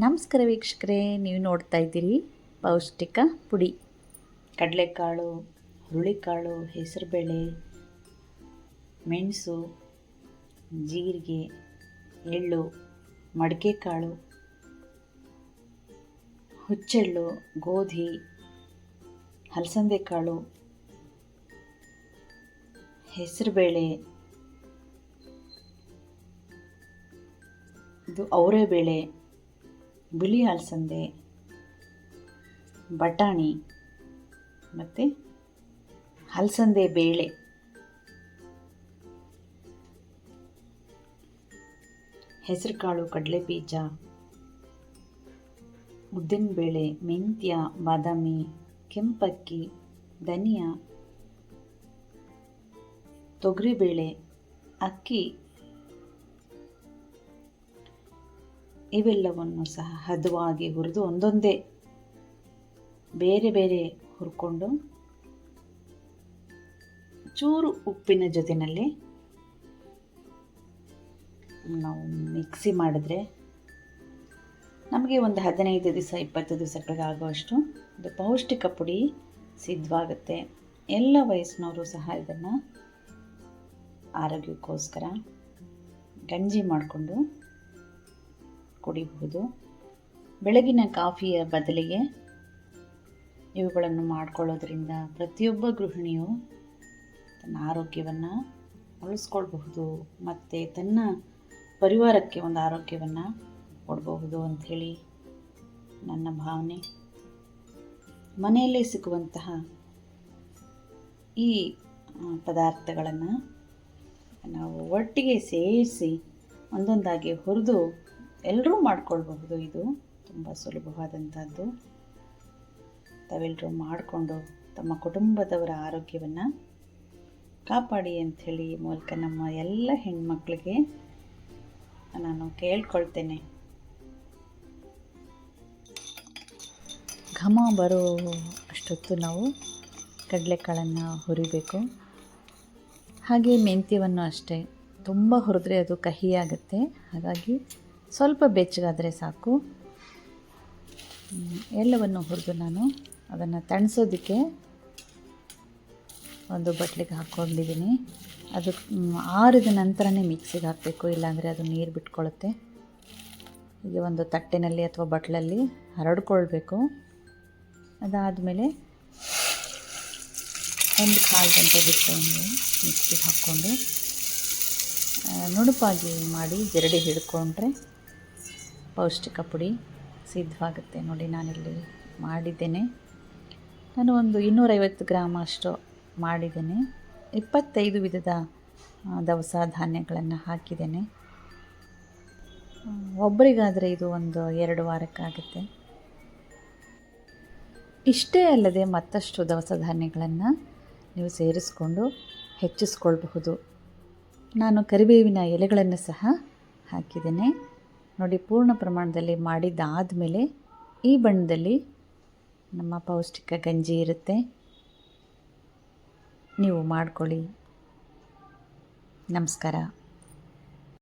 ನಮಸ್ಕಾರ ವೀಕ್ಷಕರೇ, ನೀವು ನೋಡ್ತಾ ಇದ್ದೀರಿ ಪೌಷ್ಟಿಕ ಪುಡಿ. ಕಡಲೆಕಾಳು, ಹುರುಳಿಕಾಳು, ಹೆಸರುಬೇಳೆ, ಮೆಣಸು, ಜೀರಿಗೆ, ಎಳ್ಳು, ಮಡಿಕೆಕಾಳು, ಹುಚ್ಚೆಳ್ಳು, ಗೋಧಿ ಹಲಸಂದೆ ಕಾಳು ಹೆಸರುಬೇಳೆ, ಇದು ಅವರೆಬೇಳೆ. ಬಿಳಿ ಅಲಸಂದೆ ಬಟಾಣಿ ಮತ್ತು ಅಲಸಂದೆ ಬೇಳೆ. ಹೆಸರುಕಾಳು ಉದ್ದಿನ ಬೇಳೆ ಮೆಂತ್ಯ, ಬಾದಾಮಿ, ಕೆಂಪಕ್ಕಿ, ಧನಿಯಾ, ತೊಗರಿಬೇಳೆ, ಅಕ್ಕಿ ಇವೆಲ್ಲವನ್ನು ಸಹ ಹದವಾಗಿ ಹುರಿದು ಒಂದೊಂದೇ ಬೇರೆ ಬೇರೆ ಹುರ್ಕೊಂಡು ಚೂರು ಉಪ್ಪಿನ ಜೊತೆಯಲ್ಲಿ ನಾವು ಮಿಕ್ಸಿ ಮಾಡಿದ್ರೆ ನಮಗೆ ಒಂದು ಹದಿನೈದು ದಿವಸ, ಇಪ್ಪತ್ತು ದಿವಸಗಳಿಗೆ ಆಗುವಷ್ಟು ಒಂದು ಪೌಷ್ಟಿಕ ಪುಡಿ ಸಿದ್ಧವಾಗುತ್ತೆ. ಎಲ್ಲ ವಯಸ್ಸಿನವರು ಸಹ ಇದನ್ನು ಆರೋಗ್ಯಕ್ಕೋಸ್ಕರ ಗಂಜಿ ಮಾಡಿಕೊಂಡು ಕುಡಿಬಹುದು. ಬೆಳಗಿನ ಕಾಫಿಯ ಬದಲಿಗೆ ಇವುಗಳನ್ನು ಮಾಡಿಕೊಳ್ಳೋದ್ರಿಂದ ಪ್ರತಿಯೊಬ್ಬ ಗೃಹಿಣಿಯು ತನ್ನ ಆರೋಗ್ಯವನ್ನು ಉಳಿಸ್ಕೊಳ್ಬಹುದು ಮತ್ತು ತನ್ನ ಪರಿವಾರಕ್ಕೆ ಒಂದು ಆರೋಗ್ಯವನ್ನು ಕೊಡಬಹುದು ಅಂಥೇಳಿ ನನ್ನ ಭಾವನೆ. ಮನೆಯಲ್ಲೇ ಸಿಗುವಂತಹ ಈ ಪದಾರ್ಥಗಳನ್ನು ನಾವು ಒಟ್ಟಿಗೆ ಸೇರಿಸಿ ಒಂದೊಂದಾಗಿ ಹುರಿದು ಎಲ್ಲರೂ ಮಾಡ್ಕೊಳ್ಬಹುದು ಇದು. ತುಂಬ ಸುಲಭವಾದಂಥದ್ದು ತಾವೆಲ್ಲರೂ ಮಾಡಿಕೊಂಡು ತಮ್ಮ ಕುಟುಂಬದವರ ಆರೋಗ್ಯವನ್ನು ಕಾಪಾಡಿ ಅಂಥೇಳಿ ಮೂಲಕ ನಮ್ಮ ಎಲ್ಲ ಹೆಣ್ಮಕ್ಳಿಗೆ ನಾನು ಕೇಳ್ಕೊಳ್ತೇನೆ. ಘಮ ಬರೋ ಅಷ್ಟೊತ್ತು ನಾವು ಕಡಲೆಕಾಳನ್ನು ಹುರಿಬೇಕು. ಹಾಗೆ ಮೆಂತ್ಯವನ್ನು ಅಷ್ಟೇ. ತುಂಬ ಹುರಿದ್ರೆ ಅದು ಕಹಿಯಾಗುತ್ತೆ. ಹಾಗಾಗಿ ಸ್ವಲ್ಪ ಬೆಚ್ಚಗಾದರೆ ಸಾಕು. ಎಲ್ಲವನ್ನು ಹುರಿದು ನಾನು ಅದನ್ನು ತಣಿಸೋದಕ್ಕೆ ಒಂದು ಬಟ್ಲಿಗೆ ಹಾಕ್ಕೊಂಡಿದ್ದೀನಿ ಅದು ಆರಿದ ನಂತರನೇ ಮಿಕ್ಸಿಗೆ ಹಾಕಬೇಕು, ಇಲ್ಲಾಂದರೆ ಅದು ನೀರು ಬಿಟ್ಕೊಳ್ಳುತ್ತೆ ಹೀಗೆ ಒಂದು ತಟ್ಟೆನಲ್ಲಿ ಅಥವಾ ಬಟ್ಲಲ್ಲಿ ಹರಡ್ಕೊಳ್ಬೇಕು. ಅದಾದಮೇಲೆ ಒಂದು ಕಾಲು ಗಂಟೆ ಬಿಟ್ಟು ಮಿಕ್ಸಿಗೆ ಹಾಕ್ಕೊಂಡು ನುಣುಪಾಗಿ ಮಾಡಿ ಜರಡಿ ಹಿಡ್ಕೊಂಡ್ರೆ ಪೌಷ್ಟಿಕ ಪುಡಿ ಸಿದ್ಧವಾಗುತ್ತೆ ನೋಡಿ ನಾನಿಲ್ಲಿ ಮಾಡಿದ್ದೇನೆ. ನಾನು ಒಂದು ಇನ್ನೂರೈವತ್ತು ಗ್ರಾಮ್ ಅಷ್ಟು ಮಾಡಿದ್ದೇನೆ. ಇಪ್ಪತ್ತೈದು ವಿಧದ ದವಸ ಧಾನ್ಯಗಳನ್ನು ಹಾಕಿದ್ದೇನೆ. ಒಬ್ಬರಿಗಾದರೆ ಇದು ಒಂದು ಎರಡು ವಾರಕ್ಕಾಗುತ್ತೆ. ಇಷ್ಟೇ ಅಲ್ಲದೆ ಮತ್ತಷ್ಟು ದವಸ ಧಾನ್ಯಗಳನ್ನು ನೀವು ಸೇರಿಸ್ಕೊಂಡು ಹೆಚ್ಚಿಸ್ಕೊಳ್ಬಹುದು. ನಾನು ಕರಿಬೇವಿನ ಎಲೆಗಳನ್ನು ಸಹ ಹಾಕಿದ್ದೇನೆ. ನೋಡಿ ಪೂರ್ಣ ಪ್ರಮಾಣದಲ್ಲಿ ಮಾಡಿದ್ದಾದಮೇಲೆ ಈ ಬಣ್ಣದಲ್ಲಿ ನಮ್ಮ ಪೌಷ್ಟಿಕ ಗಂಜಿ ಇರುತ್ತೆ. ನೀವು ಮಾಡ್ಕೊಳ್ಳಿ. ನಮಸ್ಕಾರ.